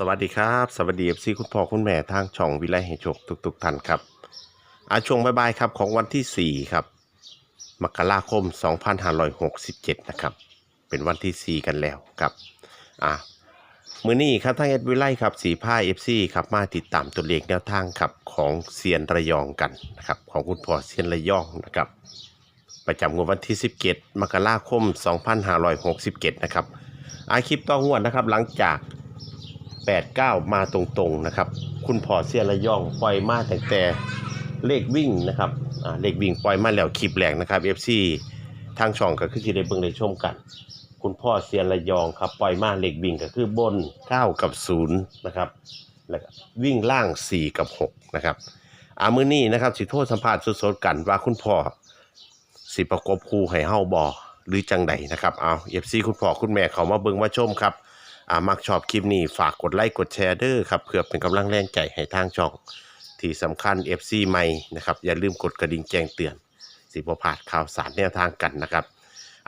สวัสดีครับ สวัสดีเอฟซีคุณพ่อคุณแม่ทางช่องวิไลให้โชคทุกๆท่านครับอาช่วงบ่ายๆครับของวันที่ 4 ครับ มกราคม 2567 นะครับ เป็นวันที่ 4 กันแล้วครับอ่ามือนี้ครับทางเอ็ดวิไลครับสีผ้าเอฟซีครับมาติดตามตัวเลขแนวทางครับของเซียนระยองกันนะครับของคุณพ่อเซียนระยองนะครับประจำงวดวันที่ 17 มกราคม 2567 นะครับอาคลิปต่อหวนะครับหลังจาก 89 มาตรงๆนะครับ คุณพ่อเสียระย่องปล่อยมาตั้งแต่เลขวิ่งนะครับเลขวิ่งปล่อยมาแล้วคลิปแรกนะครับ FC ทางช่องก็คือที่ได้เบิ่งได้ชมกัน คุณพ่อเสียระยองครับปล่อยมาเลขวิ่งก็คือบน9กับ0นะครับแล้ววิ่งล่าง 4 กับ 6 นะครับอามือนี้นะครับสิโทษสัมภาษณ์สดๆกันว่าคุณพ่อสิประกบคู่ให้เฮาบ่หรือจังใดนะครับเอา FC คุณพ่อคุณแม่เขามาเบิ่งมาชมครับ มักชอบคลิปนี้ฝากกดไลค์กดแชร์เด้อครับเพื่อเป็นกำลังแรงใจให้ทางช่อง ที่สำคัญ FC ใหม่นะครับอย่าลืมกดกระดิ่งแจ้งเตือน สิบ่พลาดข่าวสารแนวทางกันนะครับ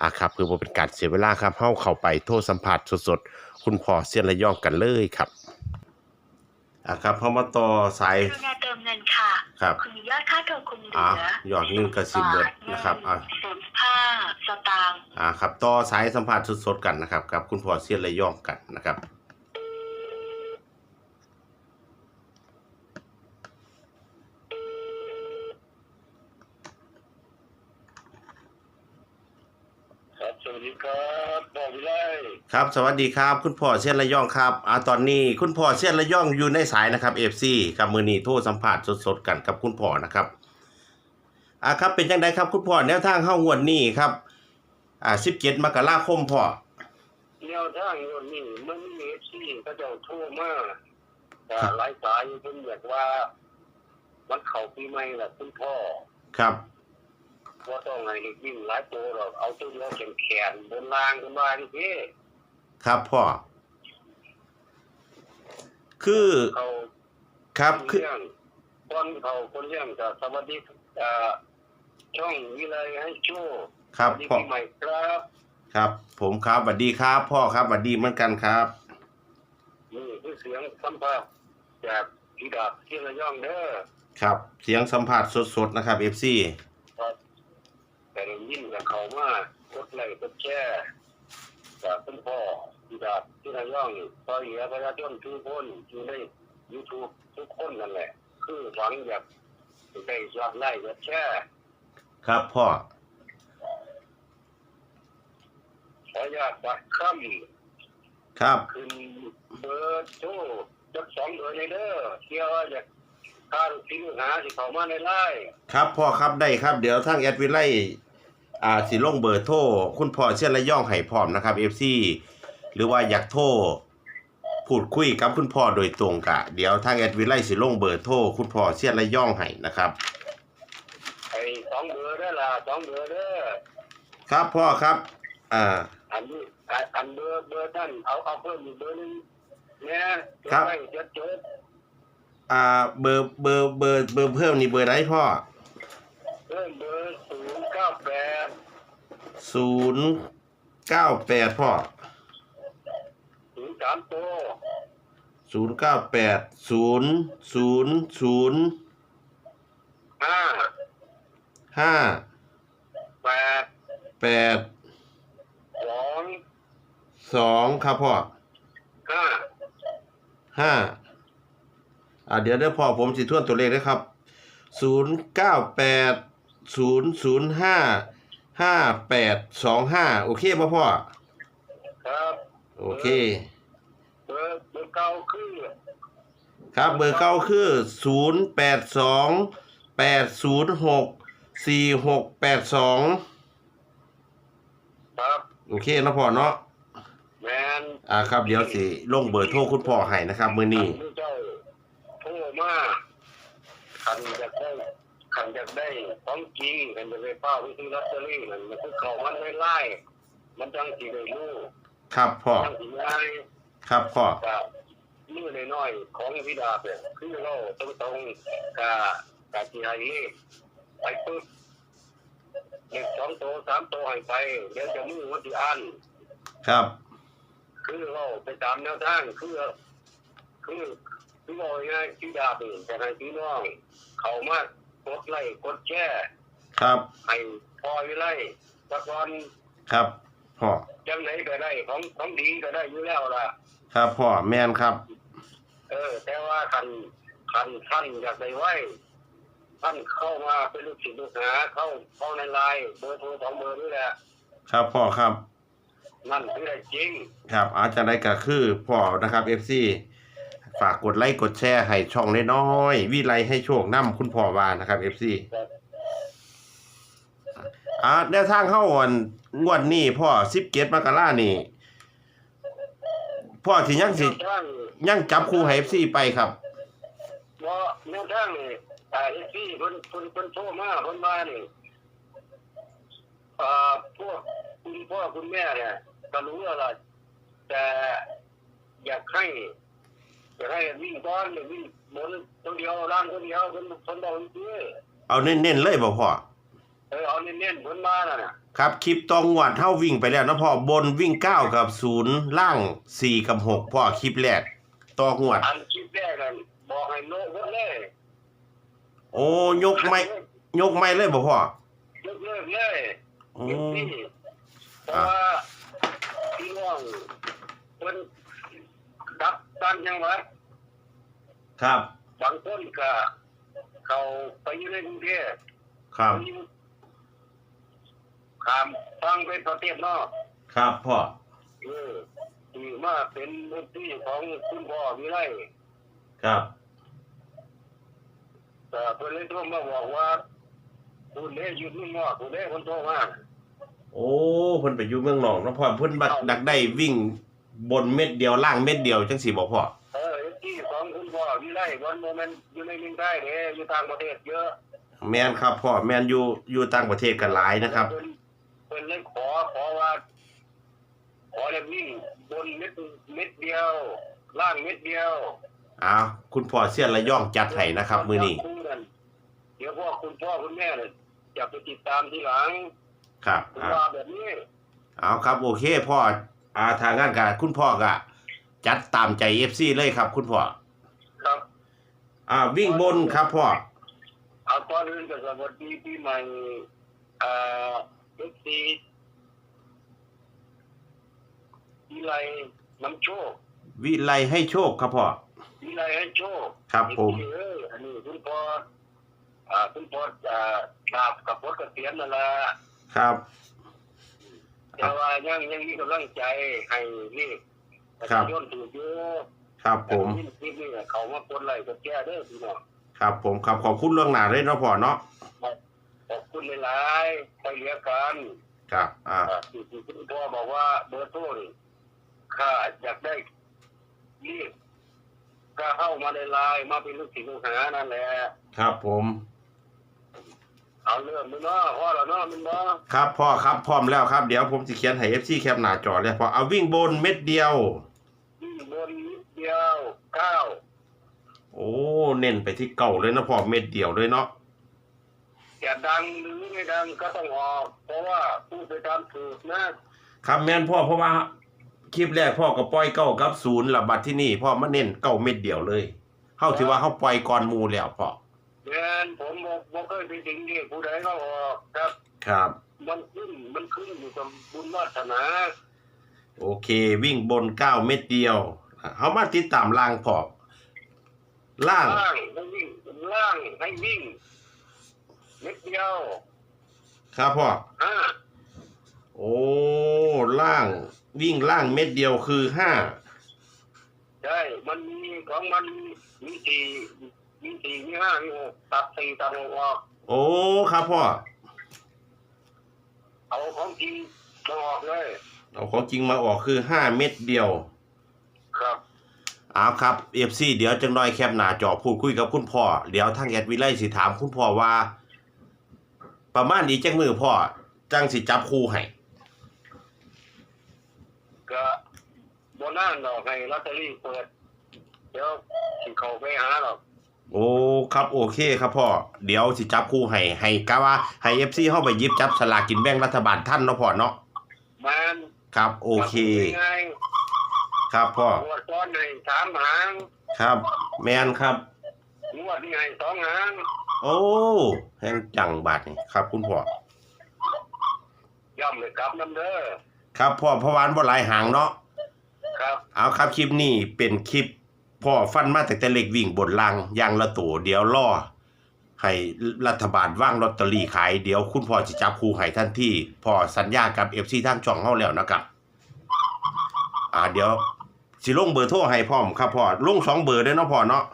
อ่าครับเพื่อเป็นการเสียเวลาครับเข้าเข้าไปโทษสัมผัสสดๆ คุณพ่อเสียนระยองกันเลยครับ อ่าครับพอมาต่อสาย กรุณาเติมเงินค่ะครับคุณยอดค่าโทรคุณเหลือ่าอหยอดเงินกระสิบเบิดนะครับอ่าศูนย์ห้าสตางค์ อ่าครับต่อสายสัมผัสสดๆกันนะครับกับ คุณพ่อเสียนระย่องกันนะครับ ครับส วัสดีครับบอกวิไลครับ สวัสดีครับ คุณพ่อเชียนระยองครับอ่าตอนนี้คุณพ่อเชียนระยองอยู่ในสายนะครับเอฟซีครับมือนี้โทรสัมภาษณ์สดๆกันกับคุณพ่อนะครับอ่าครับเป็นยังไงครับ คุณพ่อแนวทางเข้างวดนี้ครับอ่าสิบเจ็ดมกราคมพ่อแนวทางวันนี้มันมีเอฟซีก็จะโทรมาแต่หลายสายเพิ่นอยากว่า มันเข้าปีใหม่แหละคุณพ่อครับ ว่าต้องให้วิ่งหลายตัวหรอกเอาตัวเดียวแขนแขนบนล่างกันมาดิพี่ครับพ่อ คือเขาครับคือเลี้ยงคนเขาคนเลี้ยงก็สวัสดีอ่าช่องวิไลให้โชว์ครับสวัสดีพ่อปีใหม่ครับ ครับ ผมครับสวัสดีครับ พ่อครับสวัสดีเหมือนกันครับนี่คือเสียงสัมภาษณ์จากพี่ดาบที่ระยองเด้อครับ เสียงสัมผัสสดๆนะครับเอฟซีครับ แต่ได้ยินกับเขามากดไลค์กดแชร์จากคุณพ่อที่ดาบที่ระยองตอนเหลือประชาชนทุกคนอยู่ในยูทูบทุกคนนั่นแหละ คือหวังอยากได้ยอดไลค์กดแชร์ครับพ่อขออนุญาตบัตรค่ครับำขึ้นเบอร์โทรจักสองเบอร์ในเด้อเที่ยวว่าอยากค่าลูกชิ้นหาสิเขามาในไลน์ครับพ่อครับได้ครับ เดี๋ยวทางแอดวิไล อ่าสิลงเบอร์โทรคุณพ่อเชียนระย่องให้พร้อมนะครับ FC หรือว่าอยากโทรพูดคุยกับคุณพ่อโดยตรงกะ เดี๋ยวทางแอดวิไลสิลงเบอร์โทรคุณพ่อเชียนระย่องให้นะครับ ไอ้สองเบอร์ได้อละสองเบอร์เด้อครับพ่อครับ อ่า อันนี้อันอันเบอร์เบอร์นั่นเอาเอาเพิ่มอีกเบอร์หนึงเนี่ยครับไม่จะจดอ่าเบอร์เบอร์เบอร์เบอร์เพิ่มนี่เบอร์ไหนพ่อ เพิ่มเบอร์ศูนย์เก้าแปด ศูนย์เก้าแปดพ่อศูนย์สามตัวศูนย์เก้าแปดศูนย์ศูนย์ศูนย์ห้าห้าแปดแปดสองสองครับพ่อห้าห้าอ่าเดี๋ยวเดี๋ยวพอผมสิทวนตัวเลขนะครับศูนย์เก้าแปดศูนย์ศูนย์ห้า ห้าแปดสองห้าโอเคป่ะพ่อ ครับโอเค เบอร์เบอร์เก้าคือครับเบอร์เก้าคือศูนย์แปดสองแปดศูนย์หกสี่หกแปดสองครับโอเคนะพ่อเนาะแมนอ่าครับเดี๋ยวสิลงเบอร์โทรคุณพ่อให้นะครับ มือนี้อัเจ้าโทรมาขันจะได้ ขันจะได้ของจริงขันจะไปเป้าไปซื้อลอตเตอรี่นั่นมันคือเขามันไม่ไล่มันจังสีได้รู้ครับพ่อจังสีง่ายครับพ่อกับมือน้อยๆของพิดาเนี่ยคือเราตรงตรงๆกับกับที่ให้เลขไปปึ๊บเลขสองตัวสามตัวให้ไปเดี๋ยวจะมือวันที่อันครับ คือเราไปตามแนวทางคือคือคือบอกง่ายๆที่ดาบนี่จะให้พี่น้องเขามาก ดไลค์กดแชร์ครับ ให้พอวิไลตะกอนครับพ่อจังไหนก็ได้ของของดีก็ได้อยู่แล้วล่ะ ครับพ่อแมนครับ เออ แต่ว่าคันคันท่านอยากได้ไว้ท่านเข้ามาเป็นลูกศิษย์ลูกหาเข้าเข้าในไลน์เบอร์โทรสองเบอร์นี่แหละครับพ่อครับ นั่นคือได้จริง ครับอาจจะได้ก็คือพ่อนะครับ FC ฝากกดไลค์กดแชร์ให้ช่องน้อยๆวิไลให้โชคนํคุณพ่อว่านะครับ FC อ่าแนวทางเข้าวันงวดนี้พ่อ17มกรานี่ พ่อสิยังสิแนวทางยังจับคู่ให้ FC ไปครับว่าแนวทางนี่แต่เอซี่เพิ่นเพิ่นเพิ่นโทรมาเพิ่นมานี่อ่าพวกคุณพ่อคุณแม่เนี่ยก็รู้แล้วล่ะแต่อยากให้ อยากให้วิ่งก้อนหรือวิ่งบนตัวเดียวล่างตัวเดียวเพิ่นเพิ่นบอกจริงเอาเน้นๆเลยบ่พ่อๆเออเอาเน้นๆเพิ่นมาน่ะน่ะครับคลิปตองวดเท่าวิ่งไปแล้วนะพ่อบนวิ่ง9กับ0ล่าง4กับ6พ่อคลิปแรกตองวดอันคลิปแรกกันบอกให้โน้ตเพิ่นเลยโอ้ยกไม่ยกไม่เลยบ่พ่อยกเลิกเลยโอ้เก็บนี่เพราะว่าพี่น้องเพิ่น ดับตันยังวะครับ บางคนก็เขาไปอยู่ในกรุงเทพครับไปอยู่ข้ามฟังไปประเทศนอกครับพ่อเออที่มาเป็นพื้นที่ของคุณพ่อวิไลครับแต่เพิ่นเลยโทรมาบอกว่า คุณเด้อยู่เมืองนอกคุณเด้คนโทรมาโอ้เพิ่นไปอยู่เมืองนอกเนาะพ่อเพิ่นบักดักได้วิ่ง บนเม็ดเดียวล่างเม็ดเดียวจังสี่บ่พ่อเออที่ของคุณพ่อวิไลวันโมเมนต์อยู่ในเมืองไทยเด้อยู่ต่างประเทศเยอะ แม่นครับพ่อแม่นอยู่อยู่ต่างประเทศกันหลายนะครับเพิ่นเพิ่นเลยขอขอว่า ขอเลยวิ่งบนเม็ดเม็ดเดียว ล่างเม็ดเดียวอ้าวคุณพ่อเสียนระย่องจัดให้นะครับ มื้อนี้เดี๋ยวพวกคุณพ่อคุณแม่เนี่ยจะไปติดตามทีหลังครับคุณอ่าว่าแบบนี้เอาครับโอเคพ่อ อ่าทางงานการคุณพ่อก็จัดตามใจ FC เลยครับ คุณพ่อครับอ่าวิ่งบนครับพ่อเอาก่อนอื่นก็สวัสดีปีใหม่เอ่อเอฟซีวิไลน้ำโชควิไลให้โชคครับพ่อวิไลให้โชคครับผมเอออันนี้คุณพ่ออ่าคุณพ่ออ่าดาบกับพดเกษียณนั่นแหละครับ แต่ว่ายังยังมีกำลังใจให้นี่ประครัชาบชนถูกอยู่ครับผมแต่ที่นี่เขามาคนไล่ก็แก้เด้อพี่น้องครับผมครับขอบคุณเรื่องหนาเลยเนาะพ่อเนาะขอบคุณหลายๆไปเลี้ยงกันครับ อ่าอ่าที่ที่คุณพ่อบอกว่าเบอร์โทรนี่ข้าอยากได้รีบก็เข้ามาในไลน์มาเป็นลูกศิษย์ลูกหานั่นแหละ ครับผม เอาเรื่องมึงเนาะพ่อเราเนาะมึงเนาะครับพ่อครับพร้อมแล้วครับเดี๋ยวผมจะเขียนให้ FC แคปหน้าจอเลยพอเอาวิ่งบนเม็ดเดียววิ่งบนนิดเดียวก้าวโอ้เน้นไปที่เก่าเลยนะพ่อเม็ดเดียวเลยเนาะจะดังหรือไม่ดังก็ต้องออก เพราะว่าผู้ไปตามสูตรนะครับแม่นพ่อเพราะว่าคลิปแรกพ่อก็ปล่อยเก้ากับศูนย์ละบัดที่นี่พ่อมาเน้นเก้าเม็ดเดียวเลยเฮาถือว่าเฮาปล่อยก่อนหมู่แล้วพ่อ เรียนผมบอกบอกเคยไปถึงนี่ผู้ใดก็ออกครับ ครับ มันขึ้นมันขึ้นอยู่กับบุญวาสนาโอเค วิ่งบนเก้าเม็ดเดียวเฮามาติดตามล่างพ่อล่าง ล่างให้วิ่งล่างให้วิ่งเม็ดเดียวครับพ่อห้าโอ้ล่างวิ่งล่างเม็ดเดียวคือห้า ใช่ มันมีของมันมีสี่ มีสี่มีห้ามีหกตัดสี่ตัดหกออกโอ้ครับพ่อเอาของจริงมาออกเลยเอาของจริงมาออกคือห้าเม็ดเดียวครับเอาครับเอฟซีเดี๋ยวจังน้อยแคปหน้าจอพูดคุยกับคุณพ่อเดี๋ยวทางแอดวิไลสิถามคุณพ่อว่า ประมาณนี้จังมือพ่อจังสิจับคู่ให้ก็บนหน้าดอกให้ลอตเตอรี่เปิดเดี๋ยวสิเขาไปหาหรอก โอ้ครับโอเคครับพ่อเดี๋ยวสิจับคู่ให้ให้กะว่าให้เอฟซีเข้าไปหยิบจับสลากกินแบ่งรัฐบาลท่านเนาะพ่อเนาะมันครับโอเคไงครับพ่อหัวซ้อนในสามหางครับ แมนครับ งวดนี้ให้สองหางโอ้แห้งจังบาทนี่ครับ คุณพ่อ ย่ำเลยครับน้ำเด้อครับพ่อเพราะวาอันบ่หลายหางเนาะ ครับ เอาครับคลิปนี้เป็นคลิป พ่อฟันมาแต่แต่เล็กวิ่งบนลังอยางละตัวเดี๋ยวล่อให้รัฐบาลว่างลอตเตอรี่ขายเดี๋ยวคุณพ่อจะจับคู่ให้ท่านที่พ่อสัญญากับ FC ทางช่องเฮาแล้วนะครับ อ่าเดี๋ยวสิลงเบอร์โทรให้พร้อมครับพ่อลงสองเบอร์เด้อเนาะพ่อเนาะ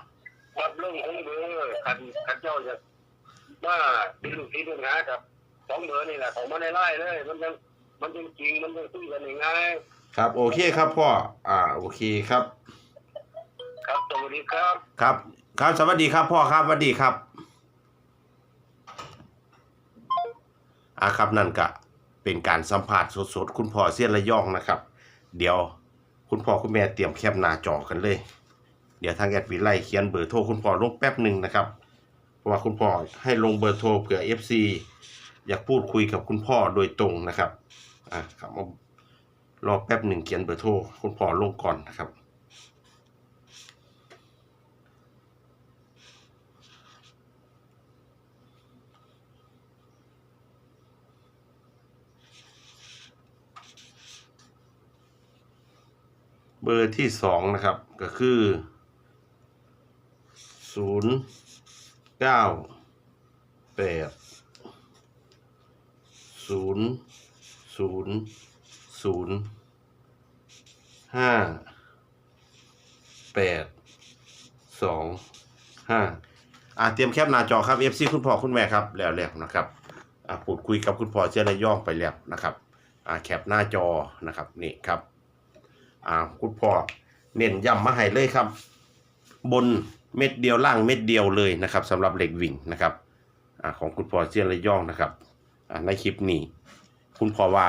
รับเรื่องของเบอร์คันคันเจ้าจะมาดินที่ดินหากับสองเบอร์นี่แหละของมันในไล่เลย มันยังมันยังจริงมันยังซื้อกันยังไงครับ โอเคครับพ่ออ่าโอเคครับ ครับสวัสดีครับ ครับ ครับสวัสดีครับ พ่อครับสวัสดีครับอ่าครับนั่นก็เป็นการสัมภาษณ์สดๆ คุณพ่อเสี้ยนระยองนะครับ เดี๋ยวคุณพ่อคุณแม่เตรียมแคปหน้าจอกันเลย เดี๋ยวทางแอดวิไลเขียนเบอร์โทรคุณพ่อลงแป๊บหนึ่งนะครับ เพราะว่าคุณพ่อให้ลงเบอร์โทรเผื่อ FC อยากพูดคุยกับคุณพ่อโดยตรงนะครับอ่าครับรอแป๊บหนึ่งเขียนเบอร์โทรคุณพ่อลงก่อนนะครับ เบอร์ที่สองนะครับก็คือศูนย์เก้าแปดศูนย์ศูนย์ศูนย์ห้าแปดสองห้าอ่าเตรียมแคปหน้าจอครับ FC คุณพ่อคุณแม่ครับแล้วแล้วนะครับอ่าพูดคุยกับคุณพ่อเจระย่องไปแล้วนะครับอ่าแคปหน้าจอนะครับนี่ครับ อ่าคุณพ่อเน้นย้ำมาให้เลยครับ บนเม็ดเดียวล่างเม็ดเดียวเลยนะครับสำหรับเหล็กวิ่งนะครับอของคุณพ่อเจียนระย่องนะครับในคลิปนี้ คุณพ่อว่า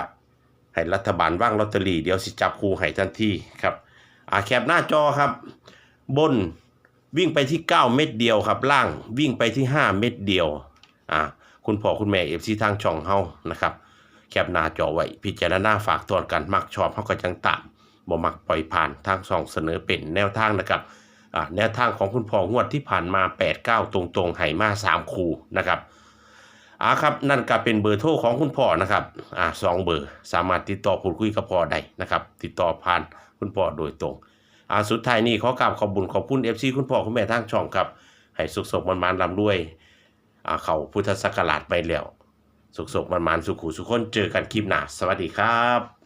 ให้รัฐบาลว่างลอตเตอรี่เดี๋ยวสิจับคูให้ทันทีครับแคปหน้าจอครับ บนวิ่งไปที่ 9 เม็ดเดียวครับ ล่างวิ่งไปที่ 5 เม็ดเดียวอ่าคุณพ่อคุณแม่เอฟซีทางช่องเฮานะครับ แคปหน้าจอไว้พิจารณาฝากตอนกันมักชอบเฮาก็จังตาม บ่มักปล่อยผ่านทางสองเสนอเป็นแนวทางนะครับแนวทางของคุณพ่องวดที่ผ่านมา 8 9 ตรงๆไห่มา 3 คูนะครับอ่าครับนั่นก็เป็นเบอร์โทรของคุณพ่อนะครับอ่าสองเบอร์สามารถติดต่อพูดคุยกับพ่อได้นะครับ ติดต่อผ่านคุณพ่อโดยตรงอ่าสุดท้ายนี้ขอกราบขอบบุญขอบคุณ FC คุณพ่อคุณแม่ทางช่องครับ ให้สุขสมมันมันลำด้วยอ่าเขาพุทธศักราชไปแล้ว สุขสมมันมันสุขุสุขคนเจอกันคลิปหน้าสวัสดีครับ